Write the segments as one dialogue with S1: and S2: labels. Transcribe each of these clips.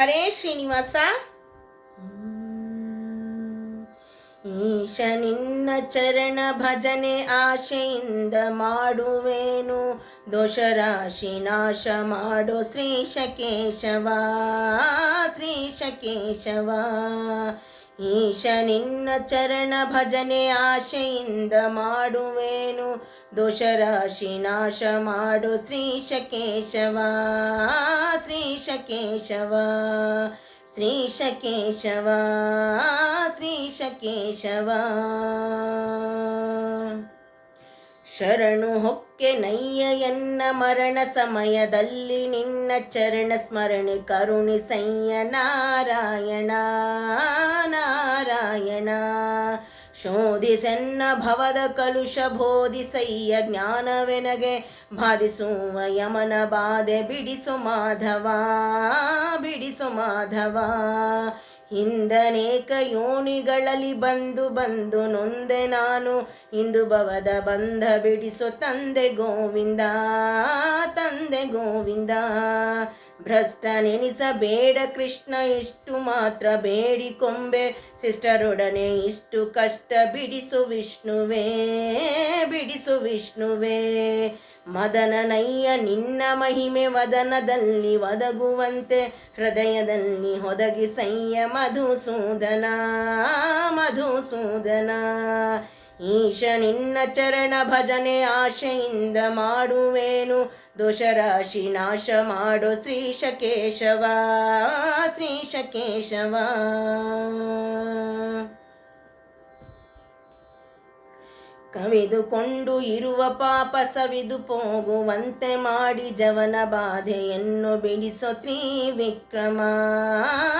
S1: ಹರೇ ಶ್ರೀನಿವಾಸ. ಈಶ ನಿನ್ನ ಚರಣ ಭಜನೆ ಆಶೆಯಿಂದ ಮಾಡುವೇನು. ದೋಷರಾಶಿ ನಾಶ ಮಾಡೋ ಶ್ರೀ ಶಕೇಶವ, ಶ್ರೀ ಕೇಶವ ಈಶ ನಿನ್ನ ಚರಣ ಭಜನೆ ಆಶೆಯಿಂದ ಮಾಡುವೇನು. ದೋಷರಾಶಿ ನಾಶ ಮಾಡು ಶ್ರೀ ಶಕೇಶವ ಶ್ರೀ ಶಕೇಶವ ಶ್ರೀ ಶಕೇಶವ ಶ್ರೀ ಕೇಶವ ಶರಣು ಹೊಕ್ಕೆ ನಯ್ಯ ಎನ್ನ ಮರಣ ಸಮಯದಲ್ಲಿ ನಿನ್ನ ಚರಣ ಸ್ಮರಣೆ ಕರುಣಿಸಯ್ಯ ನಾರಾಯಣ ನಾರಾಯಣ. ಶೋಧಿಸೆನ್ನ ಭವದ ಕಲುಷ ಬೋಧಿಸಯ್ಯ ಜ್ಞಾನವೆನಗೆ ಬಾಧಿಸುವ ಯಮನ ಬಾಧೆ ಬಿಡಿಸು ಮಾಧವ ಬಿಡಿಸು ಮಾಧವ. ಹಿಂದನೇಕ ಯೋನಿಗಳಲ್ಲಿ ಬಂದು ಬಂದು ನೊಂದೆ ನಾನು. ಇಂದು ಭವದ ಬಂಧ ಬಿಡಿಸು ತಂದೆ ಗೋವಿಂದ ತಂದೆ ಗೋವಿಂದ. ಭ್ರಷ್ಟ ನೆನಿಸಬೇಡ ಕೃಷ್ಣ, ಇಷ್ಟು ಮಾತ್ರ ಬೇಡಿಕೊಂಬೆ ಸಿಸ್ಟರೊಡನೆ ಇಷ್ಟು ಕಷ್ಟ ಬಿಡಿಸು ವಿಷ್ಣುವೇ ಬಿಡಿಸು ವಿಷ್ಣುವೇ. ಮದನನಯ್ಯ ನಿನ್ನ ಮಹಿಮೆ ವದನದಲ್ಲಿ ಒದಗುವಂತೆ ಹೃದಯದಲ್ಲಿ ಹೊದಗಿಸಯ್ಯ ಮಧುಸೂದನ ಮಧುಸೂದನ. ಈಶ ನಿನ್ನ ಚರಣ ಭಜನೆ ಆಶೆಯಿಂದ ಮಾಡುವೇನು? ದೋಷರಾಶಿ ನಾಶ ಮಾಡೋ ಶ್ರೀಶ ಕೇಶವ ಕವಿದುಕೊಂಡು ಇರುವ ಪಾಪ ಸವಿದು ಹೋಗುವಂತೆ ಮಾಡಿ ಜವನ ಬಾಧೆಯನ್ನು ಬಿಡಿಸೋ ತ್ರಿವಿಕ್ರಮ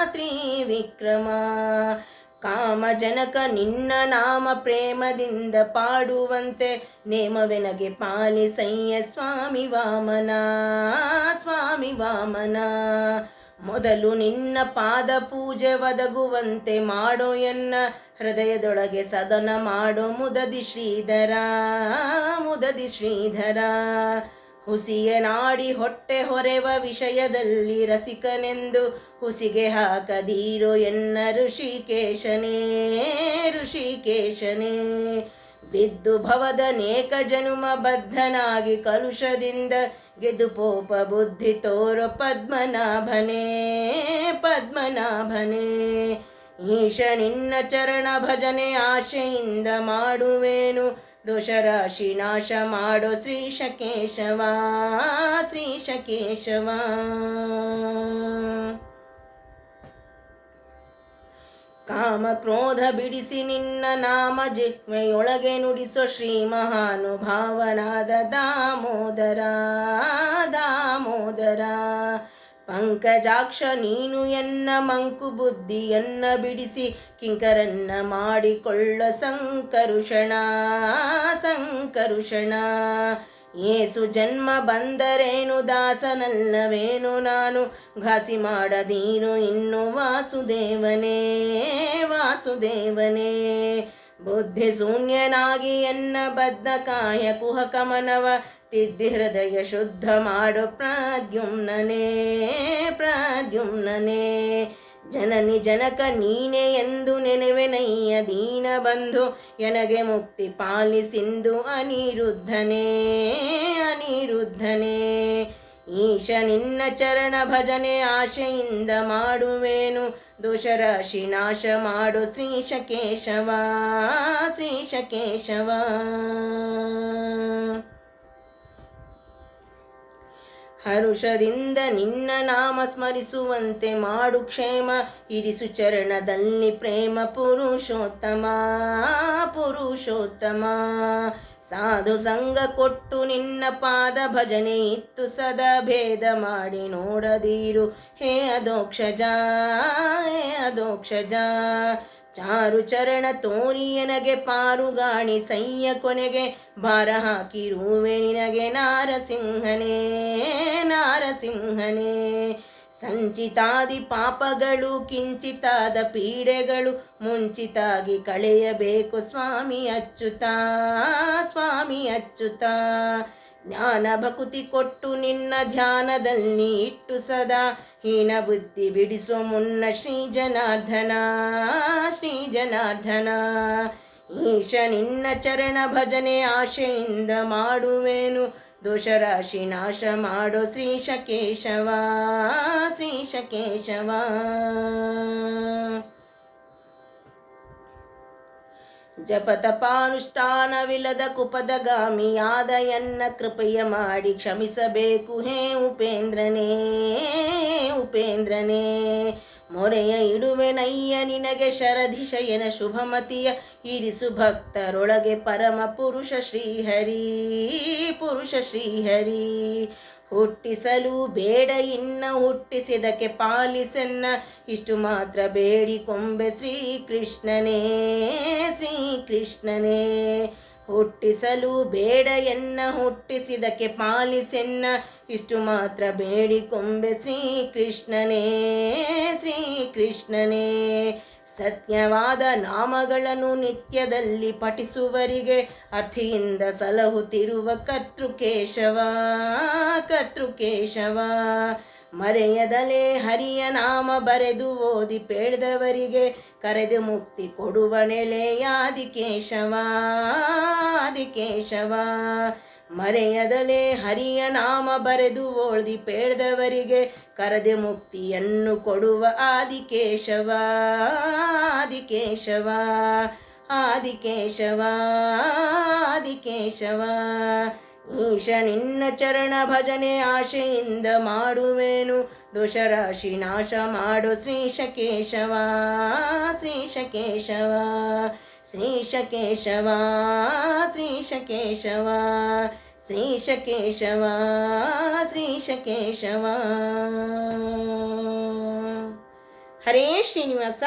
S1: ತ್ರಿವಿಕ್ರಮ. ಕಾಮಜನಕ ನಿನ್ನ ನಾಮ ಪ್ರೇಮದಿಂದ ಪಾಡುವಂತೆ ನೇಮವೆನಗೆ ಪಾಲಿಸಯ್ಯ ಸ್ವಾಮಿ ವಾಮನ ಸ್ವಾಮಿ ವಾಮನ. ಮೊದಲು ನಿನ್ನ ಪಾದ ಪೂಜೆ ಒದಗುವಂತೆ ಮಾಡೋ ಎನ್ನ ಹೃದಯದೊಳಗೆ ಸದನ ಮಾಡೋ ಮುದದಿ ಶ್ರೀಧರ ಮುದದಿ ಶ್ರೀಧರ. ಹುಸಿಯ ನಾಡಿ ಹೊಟ್ಟೆ ಹೊರೆವ ವಿಷಯದಲ್ಲಿ ರಸಿಕನೆಂದು ಹುಸಿಗೆ ಹಾಕದೀರೋ ಎನ್ನ ಋಷಿಕೇಶನೇ ಋಷಿಕೇಶನೇ. ಬಿದ್ದು ಭವದ ನೇಕ ಜನುಮ ಬದ್ಧನಾಗಿ ಕಲುಷದಿಂದ ಗೆದು ಪೋಪ ಬುದ್ಧಿ ತೋರ ಪದ್ಮನಾಭನೇ ಪದ್ಮನಾಭನೇ. ಈಶ ನಿನ್ನ ಚರಣ ಭಜನೆ ಆಶೆಯಿಂದ ಮಾಡುವೇನು, ದೋಷರಾಶಿ ನಾಶ ಮಾಡೋ ಶ್ರೀ ಕೇಶವ ಶ್ರೀ ಕೇಶವ ಕಾಮ ಕ್ರೋಧ ಬಿಡಿಸಿ ನಿನ್ನ ನಾಮ ಜಿಹ್ಮೆಯೊಳಗೆ ನುಡಿಸೋ ಶ್ರೀ ಮಹಾನುಭಾವನಾದ ದಾಮೋದರ ದಾಮೋದರ. ಪಂಕಜಾಕ್ಷ, ನೀನು ಎನ್ನ ಮಂಕು ಬುದ್ಧಿಯನ್ನ ಬಿಡಿಸಿ ಕಿಂಕರನ್ನ ಮಾಡಿಕೊಳ್ಳ ಸಂಕರುಷಣ ಸಂಕರುಷಣ. ಏಸು ಜನ್ಮ ಬಂದರೇನು, ದಾಸನಲ್ಲವೇನು, ನಾನು ಘಾಸಿ ಮಾಡದೀನು, ಇನ್ನು ವಾಸುದೇವನೇ. ವಾಸುದೇವನೇ ಬುದ್ಧಿ ಶೂನ್ಯನಾಗಿ ಎನ್ನ ಬದ್ಧ ಕಾಯ ಕುಹಕಮನವ ತಿದ್ದಿ ಹೃದಯ ಶುದ್ಧ ಮಾಡು ಪ್ರಾದ್ಯುಮ್ನನೇ ಪ್ರಾದ್ಯುಮ್ನನೇ ಜನನಿ ಜನಕ ನೀನೆ ಎಂದು ನೆನೆವೆನಯ್ಯ ದೀನ ಬಂಧು, ಎನಗೆ ಮುಕ್ತಿ ಪಾಲಿಸಿಂದು ಅನಿರುದ್ಧನೇ ಅನಿರುದ್ಧನೇ. ಈಶ ನಿನ್ನ ಚರಣ ಭಜನೆ ಆಶೆಯಿಂದ ಮಾಡುವೇನು. ದೋಷರಾಶಿ ನಾಶ ಮಾಡು ಶ್ರೀಶ ಕೇಶವ ಶ್ರೀಶ ಕೇಶವ. ಹರುಷದಿಂದ ನಿನ್ನ ನಾಮ ಸ್ಮರಿಸುವಂತೆ ಮಾಡು ಕ್ಷೇಮ. ಇರಿಸು ಚರಣದಲ್ಲಿ ಪ್ರೇಮ ಪುರುಷೋತ್ತಮ ಪುರುಷೋತ್ತಮ. ಸಾಧು ಸಂಗ ಕೊಟ್ಟು ನಿನ್ನ ಪಾದ ಭಜನೆ ಇತ್ತು ಸದ ಭೇದ ಮಾಡಿ ನೋಡದಿರು. ಹೇ ಅದೋಕ್ಷಜ ಹೇ ಅದೋಕ್ಷಜ ಚಾರು ಚರಣ ತೋರಿಯನಗೆ ಪಾರುಗಾಣಿ ಸೈಯ ಕೊನೆಗೆ ಭಾರ ಹಾಕಿರುವೆ ನಿನಗೆ ನಾರಸಿಂಹನೇ ನಾರಸಿಂಹನೇ. ಸಂಚಿತಾದಿ ಪಾಪಗಳು ಕಿಂಚಿತಾದ ಪೀಡೆಗಳು ಮುಂಚಿತಾಗಿ ಕಳೆಯಬೇಕು. ಸ್ವಾಮಿ ಅಚ್ಚುತ ಸ್ವಾಮಿ ಅಚ್ಚುತ ಜ್ಞಾನ ಭಕುತಿ ಕೊಟ್ಟು ನಿನ್ನ ಧ್ಯಾನದಲ್ಲಿ ಇಟ್ಟು ಸದಾ ಹೀನ ಬುದ್ಧಿ ಬಿಡಿಸುವ ಮುನ್ನ ಶ್ರೀ ಜನಾರ್ಧನ ಶ್ರೀ ಜನಾರ್ಧನ ಈಶ ನಿನ್ನ ಚರಣ ಭಜನೆ ಆಶೆಯಿಂದ ಮಾಡುವೆನು. ದೋಷರಾಶಿ ನಾಶ ಮಾಡೋ ಶ್ರೀ ಶಕೇಶವ ಶ್ರೀ ಶಕೇಶವ ಜಪತಪಾನುಷ್ಠಾನವಿಲ್ಲದ ಕುಪದಗಾಮಿಯಾದ ಎನ್ನ ಕೃಪೆಯ ಮಾಡಿ ಕ್ಷಮಿಸಬೇಕು ಹೇ ಉಪೇಂದ್ರನೇ ಉಪೇಂದ್ರನೇ. ಮೊರೆಯ ಇಡುವೆನಯ್ಯ, ನಿನಗೆ ಶರಧಿಶಯನ ಶುಭಮತಿಯ, ಇರಿಸು ಭಕ್ತರೊಳಗೆ ಪರಮ ಪುರುಷ ಶ್ರೀಹರಿ ಪುರುಷ ಶ್ರೀಹರಿ. ಹುಟ್ಟಿಸಲು ಬೇಡ ಇನ್ನ, ಹುಟ್ಟಿಸಿದಕ್ಕೆ ಪಾಲಿಸನ್ನ, ಇಷ್ಟು ಮಾತ್ರ ಬೇಡಿ ಕೊಂಬೆ ಶ್ರೀಕೃಷ್ಣನೇ ಶ್ರೀಕೃಷ್ಣನೇ. ಹುಟ್ಟಿಸಲು ಬೇಡ ಎನ್ನ, ಹುಟ್ಟಿಸಿದಕ್ಕೆ ಪಾಲಿಸೆನ್ನ. ಇಷ್ಟು ಮಾತ್ರ ಬೇಡಿಕೊಂಬೆ ಶ್ರೀಕೃಷ್ಣನೇ ಶ್ರೀಕೃಷ್ಣನೇ. ಸತ್ಯವಾದ ನಾಮಗಳನ್ನು ನಿತ್ಯದಲ್ಲಿ ಪಠಿಸುವರಿಗೆ ಅತಿಯಿಂದ ಸಲಹುತ್ತಿರುವ ಕರ್ತೃಕೇಶವ ಕರ್ತೃಕೇಶವ. ಮರೆಯದಲೇ ಹರಿಯ ನಾಮ ಬರೆದು ಓದಿ, ಪೇಳ್ದವರಿಗೆ ಕರೆದು ಮುಕ್ತಿ ಕೊಡುವ ಆದಿ ಕೇಶವ ಮರೆಯದಲೇ ಹರಿಯ ನಾಮ ಬರೆದು ಓಳ್ದಿ ಪೇಳ್ದವರಿಗೆ ಕರೆದೆ ಮುಕ್ತಿಯನ್ನು ಕೊಡುವ ಆದಿಕೇಶವ ಆದಿಕೇಶವ ಆದಿಕೇಶವ ಆದಿಕೇಶವ ಈಶ ನಿನ್ನ ಚರಣ ಭಜನೆ ಆಶೆಯಿಂದ ಮಾಡುವೆನು. ದೋಷರಾಶಿ ನಾಶ ಮಾಡು ಶ್ರೀಶ ಕೇಶವ ಶ್ರೀ ಕೇಶವ ಶ್ರೀಶ ಕೇಶವ ಶ್ರೀ ಕೇಶವ ಶ್ರೀಶ ಕೇಶವ ಶ್ರೀ ಕೇಶವ ಹರೇ ಶ್ರೀನಿವಾಸ.